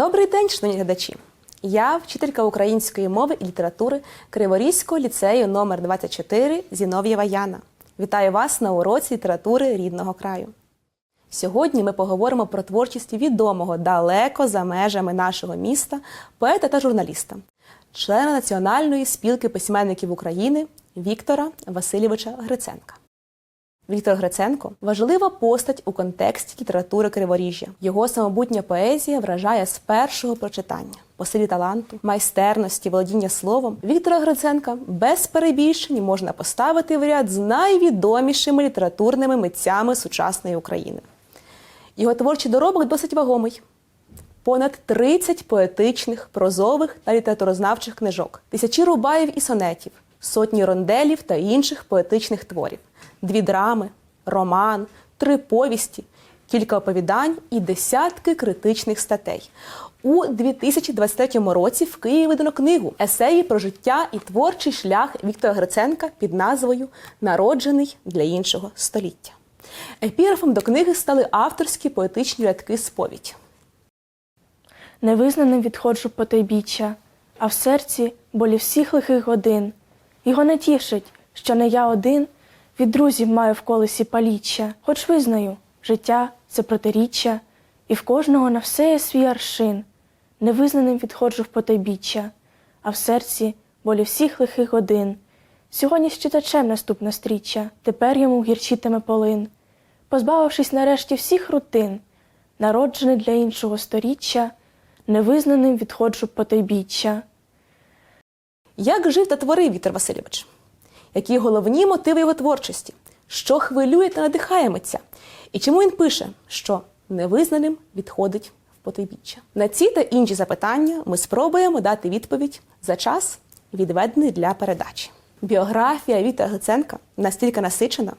Добрий день, шановні глядачі! Я вчителька української мови і літератури Криворізького ліцею номер 24 Зінов'єва Яна. Вітаю вас на уроці літератури рідного краю. Сьогодні ми поговоримо про творчість відомого далеко за межами нашого міста поета та журналіста, члена Національної спілки письменників України Віктора Васильовича Гриценка. Віктор Гриценко важлива постать у контексті літератури Криворіжжя. Його самобутня поезія вражає з першого прочитання. По силі таланту, майстерності, володіння словом Віктора Гриценка без перебільшень можна поставити в ряд з найвідомішими літературними митцями сучасної України. Його творчий доробок досить вагомий. Понад 30 поетичних, прозових та літературознавчих книжок, тисячі рубаїв і сонетів, сотні ронделів та інших поетичних творів, дві драми, роман, три повісті, кілька оповідань і десятки критичних статей. У 2023 році в Києві видано книгу Есеї про життя і творчий шлях Віктора Гриценка під назвою Народжений для іншого століття. Епіграфом до книги стали авторські поетичні рядки сповідь. Невизнаним відходжу потойбіччя, а в серці болі всіх лихих годин. Його не тішить, що не я один від друзів маю в колесі паліччя, хоч визнаю, життя це протиріччя, і в кожного на все є свій аршин. Невизнаним відходжу в потойбіччя, а в серці болі всіх лихих годин. Сьогодні з читачем наступна стріччя, тепер йому гірчитиме полин, позбавившись нарешті всіх рутин, народжений для іншого сторіччя, невизнаним відходжу потойбіччя. Як жив та творив Віктор Васильович? Які головні мотиви його творчості? Що хвилює та надихає митця? І чому він пише, що невизнаним відходить в потойбіччя? На ці та інші запитання ми спробуємо дати відповідь за час, відведений для передачі. Біографія Віктора Гриценка настільки насичена,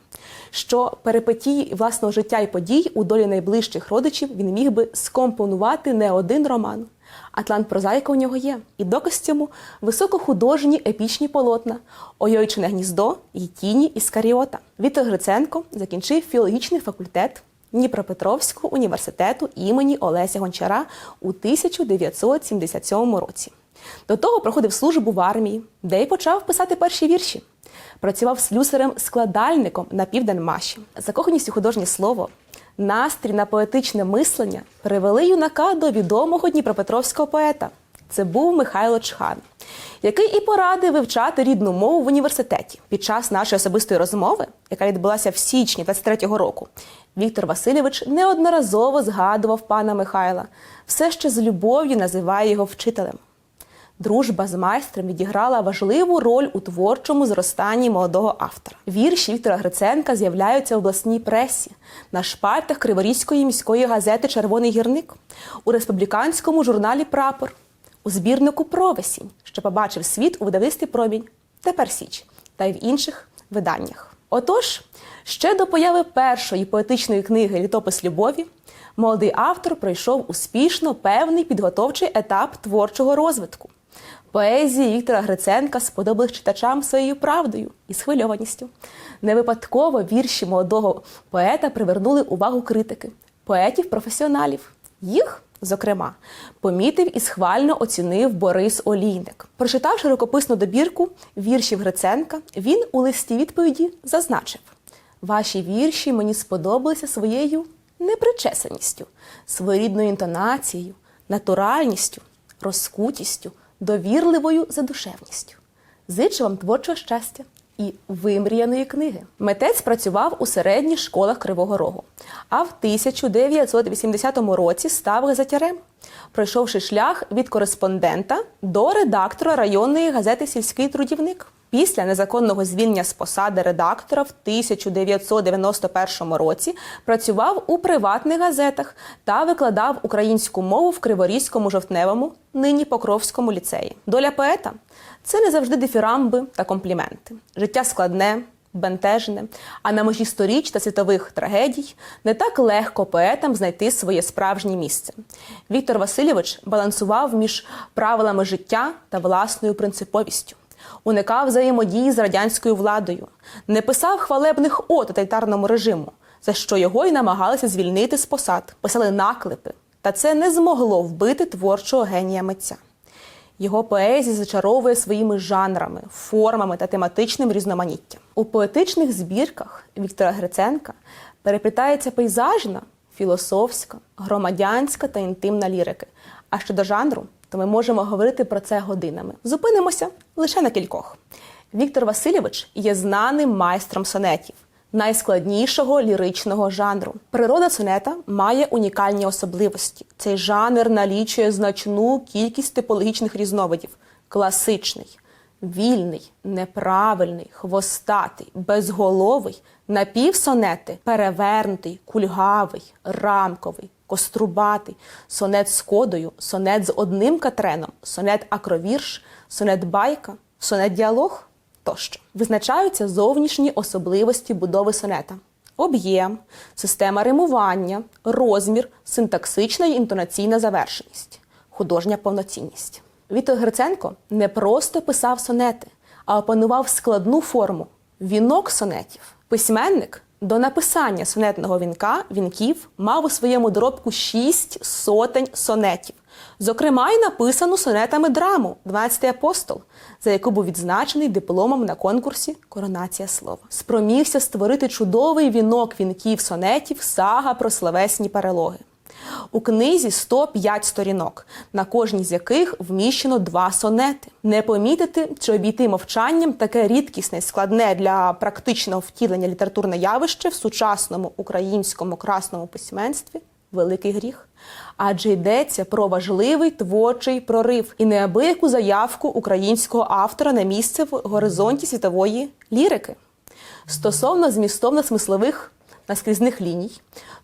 що перипетії власного життя і подій у долі найближчих родичів він міг би скомпонувати не один роман. Атлант прозаїка у нього є. І доказ цьому високохудожні епічні полотна, Ойойчине гніздо і тіні Іскаріота. Віктор Гриценко закінчив філологічний факультет Дніпропетровського університету імені Олеся Гончара у 1977 році. До того проходив службу в армії, де й почав писати перші вірші. Працював слюсарем-складальником на Південмаші. Закоханість у художнє слово, настрій на поетичне мислення привели юнака до відомого дніпропетровського поета. Це був Михайло Чхан, який і порадив вивчати рідну мову в університеті. Під час нашої особистої розмови, яка відбулася в січні 23-го року, Віктор Васильович неодноразово згадував пана Михайла, все ще з любов'ю називає його вчителем. Дружба з майстром відіграла важливу роль у творчому зростанні молодого автора. Вірші Віктора Гриценка з'являються в обласній пресі, на шпальтах Криворізької міської газети Червоний гірник, у республіканському журналі Прапор, у збірнику Провесінь, що побачив світ у видавництві Промінь, тепер Січ, та й в інших виданнях. Отож, ще до появи першої поетичної книги Літопис любові молодий автор пройшов успішно певний підготовчий етап творчого розвитку. Поезії Віктора Гриценка сподобались читачам своєю правдою і схвильованістю. Не випадково вірші молодого поета привернули увагу критики, поетів-професіоналів. Їх, зокрема, помітив і схвально оцінив Борис Олійник. Прочитавши рукописну добірку віршів Гриценка, він у листі відповіді зазначив: Ваші вірші мені сподобалися своєю непричесаністю, своєрідною інтонацією, натуральністю, розкутістю довірливою задушевністю. Зичу вам творчого щастя і вимріяної книги. Митець працював у середніх школах Кривого Рогу, а в 1980 році став газетярем, пройшовши шлях від кореспондента до редактора районної газети Сільський трудівник. Після незаконного звільнення з посади редактора в 1991 році працював у приватних газетах та викладав українську мову в Криворізькому жовтневому, нині Покровському ліцеї. Доля поета це не завжди дифірамби та компліменти. Життя складне, бентежне, а на межі сторіч та світових трагедій не так легко поетам знайти своє справжнє місце. Віктор Васильович балансував між правилами життя та власною принциповістю уникав взаємодії з радянською владою, не писав хвалебних о тоталітарному режиму, за що його й намагалися звільнити з посад, писали наклепи, Та це не змогло вбити творчого генія митця. Його поезія зачаровує своїми жанрами, формами та тематичним різноманіттям. У поетичних збірках Віктора Гриценка переплітається пейзажна, філософська, громадянська та інтимна лірики. А щодо жанру, то ми можемо говорити про це годинами. Зупинимося лише на кількох. Віктор Васильович є знаним майстром сонетів, найскладнішого ліричного жанру. Природа сонета має унікальні особливості. Цей жанр налічує значну кількість типологічних різновидів: класичний, вільний, неправильний, хвостатий, безголовий, напівсонети, перевернутий, кульгавий, рамковий, кострубатий, сонет з кодою, сонет з одним катреном, сонет акровірш, сонет байка, сонет діалог тощо. Визначаються зовнішні особливості будови сонета. Об'єм, система римування, розмір, синтаксична і інтонаційна завершеність, художня повноцінність. Віктор Гриценко не просто писав сонети, а опанував складну форму вінок сонетів. Письменник до написання сонетного вінка вінків мав у своєму доробку шість сотень сонетів. Зокрема, й написану сонетами драму «12 апостол, за яку був відзначений дипломом на конкурсі Коронація слова. Спромігся створити чудовий вінок вінків сонетів сага про словесні перелоги. У книзі 105 сторінок, на кожній з яких вміщено два сонети. Не помітити чи обійти мовчанням таке рідкісне, складне для практичного втілення літературне явище в сучасному українському красному письменстві великий гріх. Адже йдеться про важливий творчий прорив і неабияку заявку українського автора на місце в горизонті світової лірики. Стосовно змістовно-смислових наскрізних ліній,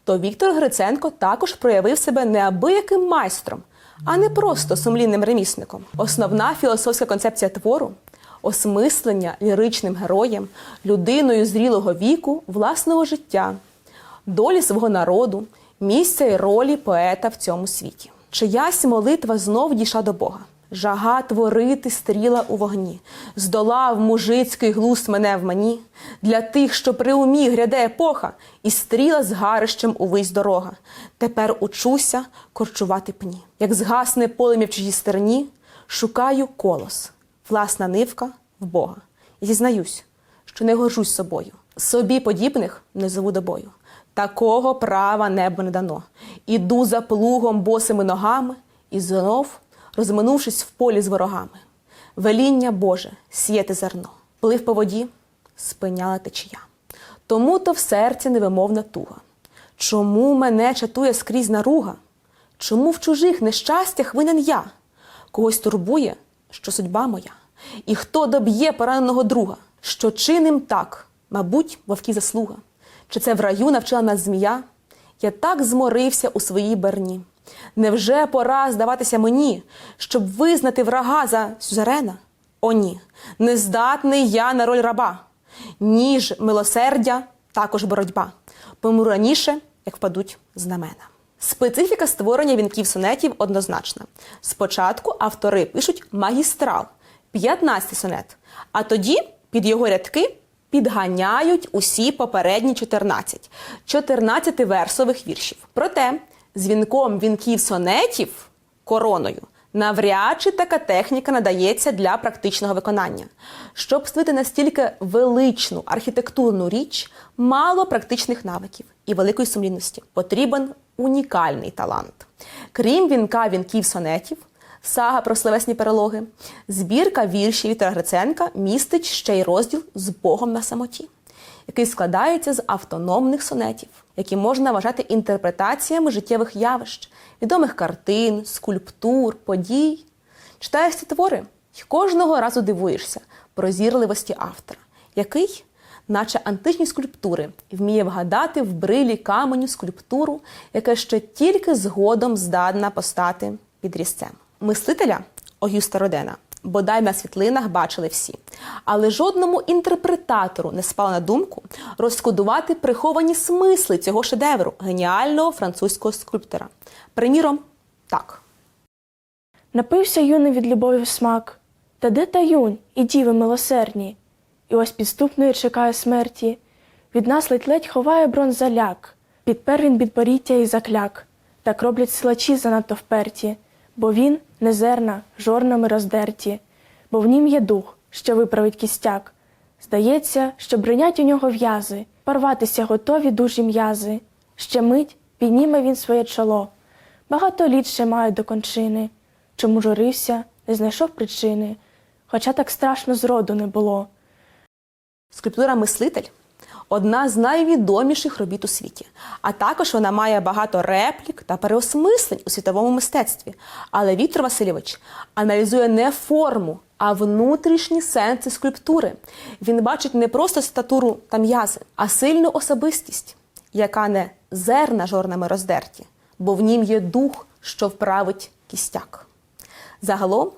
то Віктор Гриценко також проявив себе неабияким майстром, а не просто сумлінним ремісником. Основна філософська концепція твору осмислення ліричним героєм, людиною зрілого віку, власного життя, долі свого народу, місця і ролі поета в цьому світі. Чиясь молитва знов дійшла до Бога. Жага творити стріла у вогні, здолав мужицький глузд мене в мені. Для тих, що при умі гряде епоха, і стріла з гарищем увись дорога. Тепер учуся корчувати пні. Як згасне полем'я в чиїй стерні, шукаю колос, власна нивка в Бога. І зізнаюсь, що не горжусь собою. Собі подібних не зову до бою. Такого права небо не дано. Іду за плугом босими ногами і знов, розминувшись в полі з ворогами. Веління Боже, сіяти зерно, плив по воді, спиняла течія. Тому то в серці невимовна туга. Чому мене чатує скрізь наруга? Чому в чужих нещастях винен я? Когось турбує, що судьба моя, і хто доб'є пораненого друга, що чиним так, мабуть, вовки заслуга. Чи це в раю навчила нас змія? Я так зморився у своїй берні. Невже пора здаватися мені, щоб визнати врага за сюзерена? О, ні, нездатний я на роль раба. Ніж милосердя, також боротьба. Помру раніше, як впадуть знамена. Специфіка створення вінків сонетів однозначна. Спочатку автори пишуть магістрал 15 сонет, а тоді під його рядки підганяють усі попередні 14, 14 версових віршів. Проте з вінком вінків сонетів короною навряд чи така техніка надається для практичного виконання. Щоб створити настільки величну архітектурну річ, мало практичних навиків і великої сумлінності. Потрібен унікальний талант. Крім вінка вінків сонетів, сага про словесні перелоги, збірка віршів Віктора Гриценка містить ще й розділ з Богом на самоті, який складається з автономних сонетів, які можна вважати інтерпретаціями життєвих явищ, відомих картин, скульптур, подій. Читаєш ці твори і кожного разу дивуєшся прозірливості автора, який, наче античні скульптури, вміє вгадати в брилі каменю скульптуру, яка ще тільки згодом здатна постати під різцем. Мислителя Огюста Родена бодай на світлинах бачили всі, але жодному інтерпретатору не спало на думку розкодувати приховані смисли цього шедевру геніального французького скульптора. Приміром, так. Напився юний від любові смак, та де та юнь і діви милосердні, і ось підступної чекає смерті. Від нас ледь-ледь ховає бронзаляк, підпер він підборіття і закляк. Так роблять силачі занадто вперті, бо він не зерна, жорнами роздерті, бо в нім є дух, що виправить кістяк. Здається, що бринять у нього в'язи, порватися готові дужі м'язи. Ще мить підніме він своє чоло. Багато літ ще має до кончини. Чому журився, не знайшов причини, хоча так страшно зроду не було. Скульптура мислитель одна з найвідоміших робіт у світі. А також вона має багато реплік та переосмислень у світовому мистецтві. Але Віктор Васильович аналізує не форму, а внутрішні сенси скульптури. Він бачить не просто статуру та м'язи, а сильну особистість, яка не зерна жорнами роздерті, бо в нім є дух, що вправить кістяк. Загалом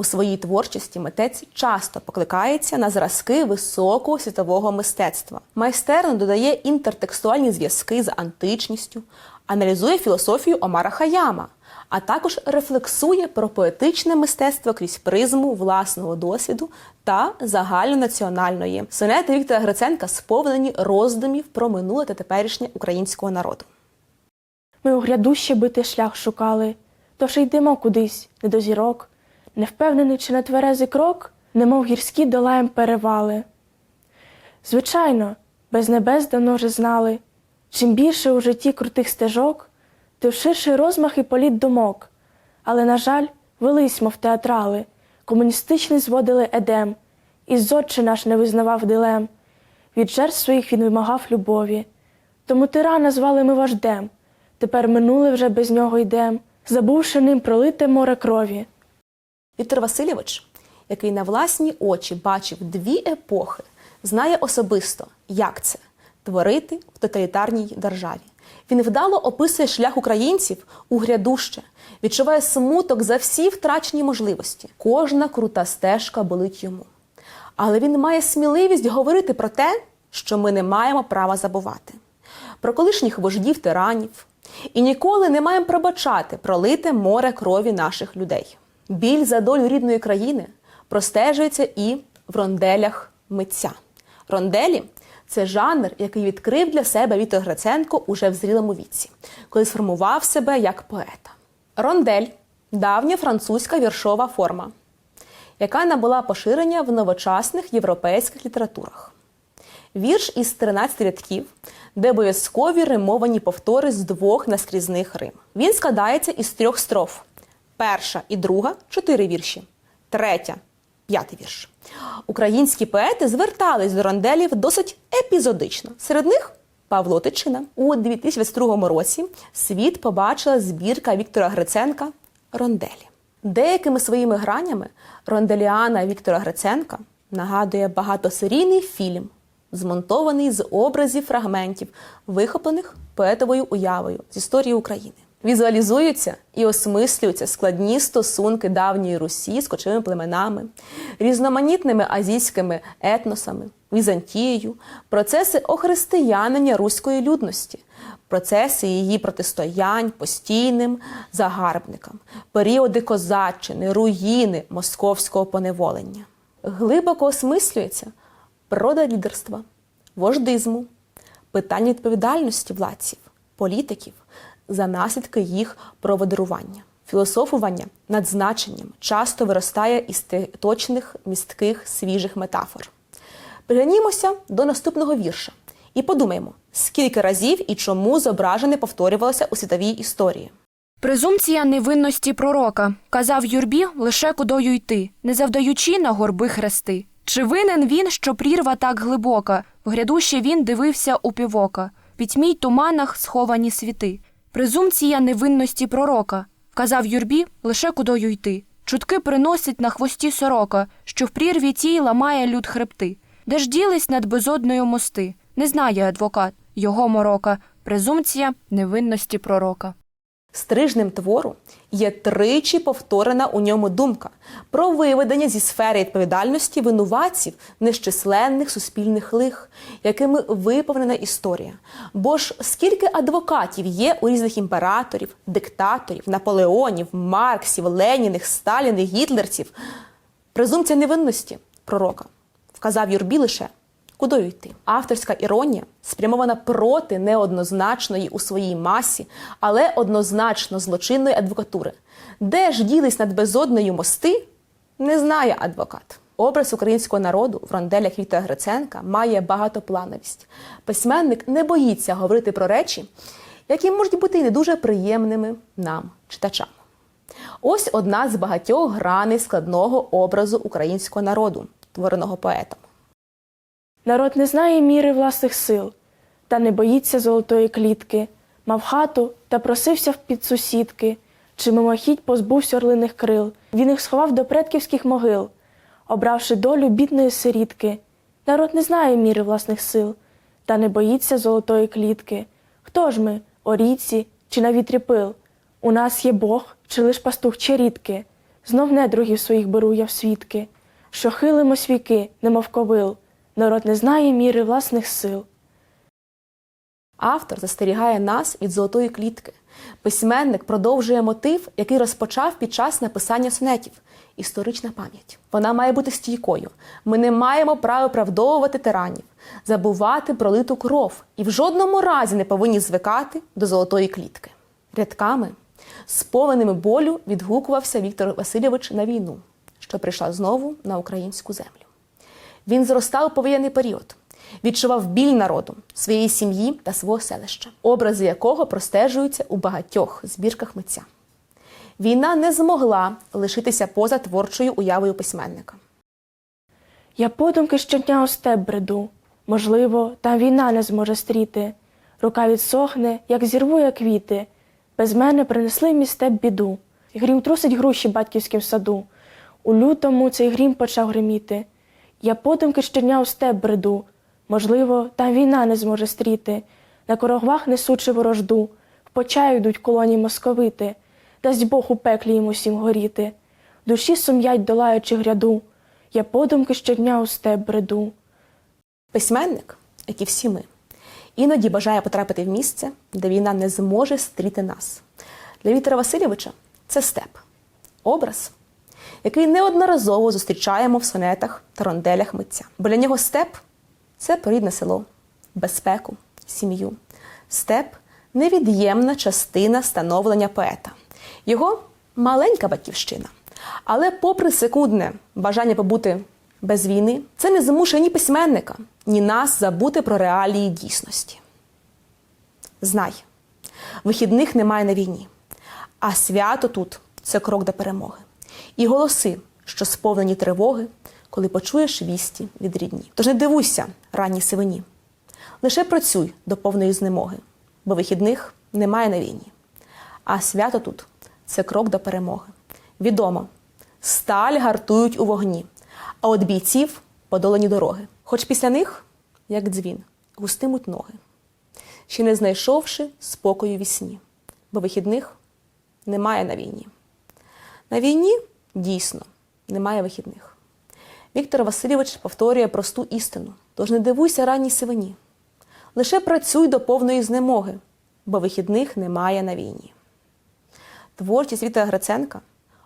у своїй творчості митець часто покликається на зразки високого світового мистецтва. Майстерно додає інтертекстуальні зв'язки з античністю, аналізує філософію Омара Хаяма, а також рефлексує про поетичне мистецтво крізь призму власного досвіду та загальнонаціональної. Сонети Віктора Гриценка сповнені роздумів про минуле та теперішнє українського народу. Ми у грядуще битий шлях шукали, тож йдемо кудись, не до зірок, не впевнений, чи на тверезий крок, немов гірські долаєм перевали. Звичайно, без небес давно вже знали, чим більше у житті крутих стежок, тим ширший розмах і політ думок. Але, на жаль, велись, мов театрали, комуністичний зводили едем, і зодче наш не визнавав дилем. Від жертв своїх він вимагав любові. Тому тирана звали ми вождем. Тепер минуле вже без нього йдем, забувши ним пролите море крові. Віктор Васильович, який на власні очі бачив дві епохи, знає особисто, як це творити в тоталітарній державі. Він вдало описує шлях українців у грядуще, відчуває смуток за всі втрачені можливості. Кожна крута стежка болить йому. Але він має сміливість говорити про те, що ми не маємо права забувати, про колишніх вождів тиранів, і ніколи не маємо пробачати пролите море крові наших людей. Біль за долю рідної країни простежується і в ронделях митця. Ронделі це жанр, який відкрив для себе Віктор Гриценко уже в зрілому віці, коли сформував себе як поета. Рондель давня французька віршова форма, яка набула поширення в новочасних європейських літературах. Вірш із 13 рядків, де обов'язкові римовані повтори з двох наскрізних рим. Він складається із трьох строф. Перша і друга чотири вірші, третя п'ятий вірш. Українські поети звертались до ронделів досить епізодично. Серед них Павло Тичина. У 2022 році світ побачила збірка Віктора Гриценка Ронделі. Деякими своїми гранями ронделіана Віктора Гриценка нагадує багатосерійний фільм, змонтований з образів фрагментів, вихоплених поетовою уявою з історії України. Візуалізуються і осмислюються складні стосунки давньої Русі з кочовими племенами, різноманітними азійськими етносами, Візантією, процеси охристиянення руської людності, процеси її протистоянь постійним загарбникам, періоди козаччини, руїни московського поневолення. Глибоко осмислюється природа лідерства, вождизму, питання відповідальності владців, політиків за наслідки їх проводирування. Філософування над значенням часто виростає із точних, містких, свіжих метафор. Приглянімося до наступного вірша і подумаємо, скільки разів і чому зображене повторювалося у світовій історії. Презумпція невинності пророка казав юрбі лише кудою йти, не завдаючи на горби хрести. Чи винен він, що прірва так глибока? В грядуще він дивився у півока, пітьмій туманах сховані світи. Презумпція невинності пророка казав юрбі лише кудою йти. Чутки приносить на хвості сорока, що в прірві тій ламає люд хребти. Де ж ділись над безодною мости? Не знає адвокат його морока, презумпція невинності пророка. Стрижнем твору є тричі повторена у ньому думка про виведення зі сфери відповідальності винуватців нещисленних суспільних лих, якими виповнена історія. Бо ж скільки адвокатів є у різних імператорів, диктаторів, наполеонів, Марксів, Леніних, Сталіних, гітлерців, презумпція невинності пророка вказав Юрбі лише Кудою йти? Авторська іронія спрямована проти неоднозначної у своїй масі, але однозначно злочинної адвокатури. Де ж ділись над безоднею мости, не знає адвокат. Образ українського народу в ронделях Віктора Гриценка має багатоплановість. Письменник не боїться говорити про речі, які можуть бути не дуже приємними нам, читачам. Ось одна з багатьох граней складного образу українського народу, твореного поетом. Народ не знає міри власних сил, та не боїться золотої клітки, мав хату та просився в підсусідки, чи мимохідь позбувся орлиних крил. Він їх сховав до предківських могил, обравши долю бідної сирітки. Народ не знає міри власних сил, та не боїться золотої клітки. Хто ж ми, орійці чи на вітрі пил? У нас є Бог, чи лиш пастух чи рідки? Знов недругів своїх беру я в свідки, що хилимось віки, немов ковил. Народ не знає міри власних сил. Автор застерігає нас від золотої клітки. Письменник продовжує мотив, який розпочав під час написання сонетів історична пам'ять. Вона має бути стійкою. Ми не маємо права оправдовувати тиранів, забувати пролиту кров і в жодному разі не повинні звикати до золотої клітки. Рядками, сповненими болю, відгукувався Віктор Васильович на війну, що прийшла знову на українську землю. Він зростав у повоєнний період, відчував біль народу, своєї сім'ї та свого селища, образи якого простежуються у багатьох збірках митця. Війна не змогла лишитися поза творчою уявою письменника. Я подумки щодня у степ бреду. Можливо, там війна не зможе стріти. Рука відсохне, як зірвує квіти. Без мене принесли мій степ біду. Грім трусить груші батьківським саду. У лютому цей грім почав гриміти. Я подумки щодня у степ бреду. Можливо, там війна не зможе стріти. На корогвах несучи ворожду, в почаю йдуть колоні московити. Дасть Бог у пеклі їм усім горіти. Душі сум'ять, долаючи гряду. Я подумки щодня у степ бреду. Письменник, як і всі ми, іноді бажає потрапити в місце, де війна не зможе стріти нас. Для Віктора Васильовича це степ, образ, який неодноразово зустрічаємо в сонетах та ронделях митця. Бо для нього степ це порідне село, безпеку, сім'ю. Степ невід'ємна частина становлення поета. Його маленька батьківщина. Але, попри секундне бажання побути без війни, це не змушує ні письменника, ні нас забути про реалії дійсності. Знай, вихідних немає на війні, а свято тут це крок до перемоги. І голоси, що сповнені тривоги, коли почуєш вісті від рідні. Тож не дивуйся ранній сивині. Лише працюй до повної знемоги, бо вихідних немає на війні. А свято тут це крок до перемоги. Відомо, сталь гартують у вогні, а от бійців подолані дороги. Хоч після них, як дзвін, густимуть ноги, ще не знайшовши спокою вісні, бо вихідних немає на війні. На війні дійсно немає вихідних. Віктор Васильович повторює просту істину: тож не дивуйся ранній сивині. Лише працюй до повної знемоги, бо вихідних немає на війні. Творчість Віктора Гриценка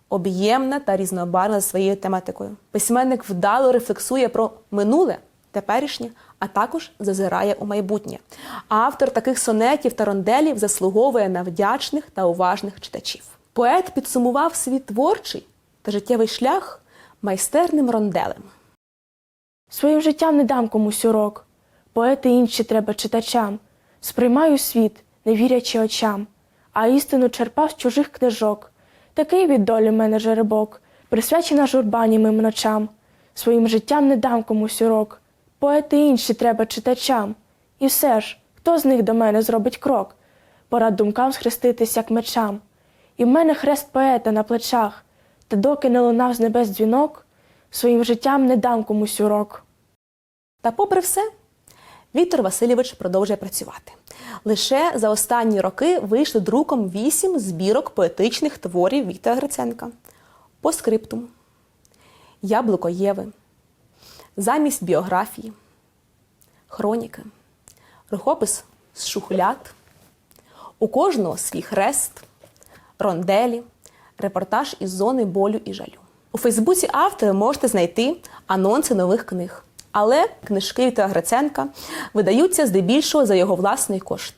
об'ємна та різнобарвна за своєю тематикою. Письменник вдало рефлексує про минуле, теперішнє, а також зазирає у майбутнє. Автор таких сонетів та ронделів заслуговує на вдячних та уважних читачів. Поет підсумував свій творчий та життєвий шлях майстерним ронделем. Своїм життям не дам комусь урок. Поети інші треба читачам. Сприймаю світ, не вірячи очам, а істину черпав з чужих книжок. Такий від долі мене жеребок, присвячена журба німим ночам. Своїм життям не дам комусь урок. Поети інші треба читачам. І все ж, хто з них до мене зробить крок? Пора думкам схреститись, як мечам. І в мене хрест поета на плечах, та доки не лунав з небес дзвінок, своїм життям не дам комусь урок. Та, попри все, Віктор Васильович продовжує працювати. Лише за останні роки вийшли друком вісім збірок поетичних творів Віктора Гриценка. По скриптум, Яблуко Єви, замість біографії, хроніки, рухопис з шухлят, у кожного свій хрест, ронделі, репортаж із зони болю і жалю. У Фейсбуці автора можете знайти анонси нових книг, Але книжки Віктора Гриценка видаються здебільшого за його власний кошт.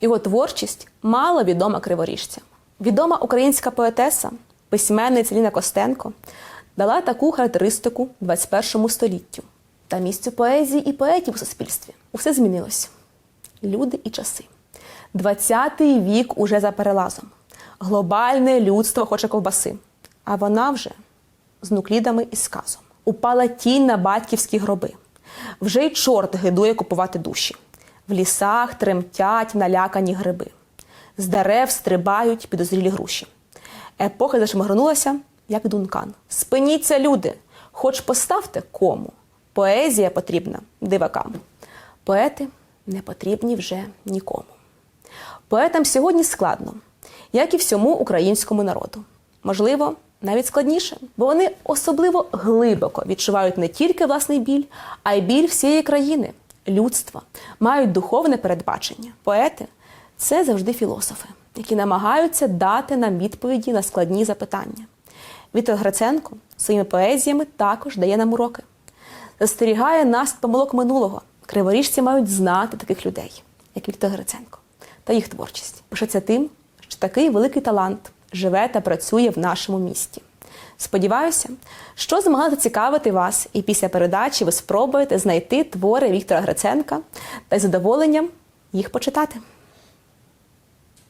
Його творчість мало відома криворіжцям. Відома українська поетеса, письменниця Ліна Костенко дала таку характеристику 21 століттю та місцю поезії і поетів у суспільстві. Усе змінилось. Люди і часи. 20-й вік уже за перелазом. Глобальне людство хоче ковбаси. А вона вже з нуклідами і сказом. Упала тінь на батьківські гроби. Вже й чорт гидує купувати душі. В лісах тремтять налякані гриби. З дерев стрибають підозрілі груші. Епоха зашмагранулася, як дункан. Спиніться, люди, хоч поставте кому. Поезія потрібна дивакам. Поети не потрібні вже нікому. Поетам сьогодні складно, як і всьому українському народу. Можливо, навіть складніше, бо вони особливо глибоко відчувають не тільки власний біль, а й біль всієї країни, людства, мають духовне передбачення. Поети це завжди філософи, які намагаються дати нам відповіді на складні запитання. Віктор Гриценко своїми поезіями також дає нам уроки застерігає нас помилок минулого. Криворіжці мають знати таких людей, як Віктор Гриценко, та їх творчість. Пишеться тим, що такий великий талант живе та працює в нашому місті. Сподіваюся, що змогла зацікавити вас, і після передачі ви спробуєте знайти твори Віктора Гриценка та із задоволенням їх почитати.